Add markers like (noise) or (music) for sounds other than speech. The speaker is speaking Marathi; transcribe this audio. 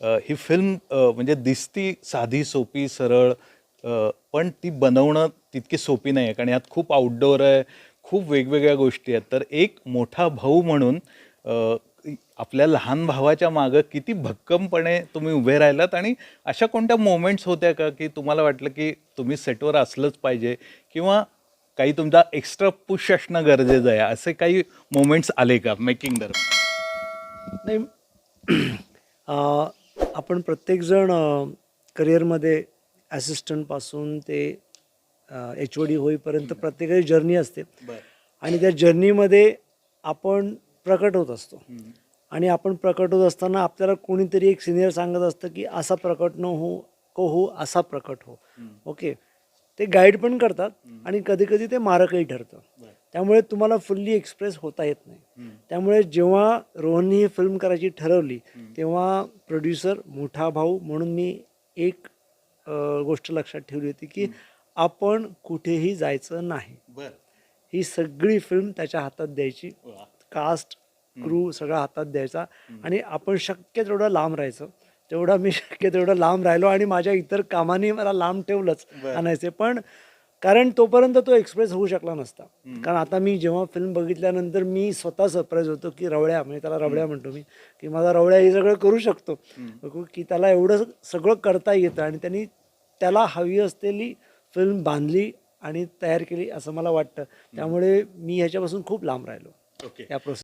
ही फिल्म म्हणजे दिसती साधी सोपी सरळ पण ती बनवणं तितकी सोपी नाही आहे कारण यात खूप आउटडोअर आहे खूप वेगवेगळ्या गोष्टी आहेत. तर एक मोठा भाऊ म्हणून आपल्या लहान भावाच्या मागं किती भक्कमपणे तुम्ही उभे राहिलात आणि अशा कोणत्या मोमेंट्स होत्या का की तुम्हाला वाटलं की तुम्ही सेटवर असलंच पाहिजे किंवा काही तुमचा एक्स्ट्रा पुश असणं गरजेचं आहे? असे काही मोमेंट्स आले का मेकिंग दरम्यान? नाही (clears throat) आपण प्रत्येकजण करिअरमध्ये ॲसिस्टंटपासून ते एच ओ डी होईपर्यंत प्रत्येकाची जर्नी असते. आणि त्या जर्नीमध्ये आपण प्रकट होत असतो. आणि आपण प्रकट होत असताना आपल्याला कोणीतरी एक सिनियर सांगत असतं की असा प्रकट न हो को हो असा प्रकट हो. ओके? ते गाईड पण करतात आणि कधी कधी ते मारकही ठरतं. त्यामुळे तुम्हाला फुल्ली एक्सप्रेस होता येत नाही. त्यामुळे जेव्हा रोहननी ही फिल्म करायची ठरवली तेव्हा प्रोड्युसर मोठा भाऊ म्हणून मी एक गोष्ट लक्षात ठेवली होती की आपण कुठेही जायचं नाही. ही सगळी फिल्म त्याच्या हातात द्यायची. कास्ट क्रू सगळा हातात द्यायचा आणि आपण शक्य तेवढं लांब राहायचं. तेवढा मी शक्य तेवढं लांब राहिलो आणि माझ्या इतर कामाने मला लांब ठेवलंच आणायचे. पण कारण तोपर्यंत तो एक्सप्रेस होऊ शकला नसता. कारण आता मी जेव्हा फिल्म बघितल्यानंतर मी स्वतः सरप्राईज होतो की रवळ्या म्हणजे त्याला रवळ्या म्हणतो मी की माझा रवळ्या हे सगळं करू शकतो. की त्याला एवढं सगळं करता येतं आणि त्यांनी त्याला हवी असलेली फिल्म बांधली आणि तयार केली असं मला वाटतं. त्यामुळे मी ह्याच्यापासून खूप लांब राहिलो. ओके. या प्रोसेस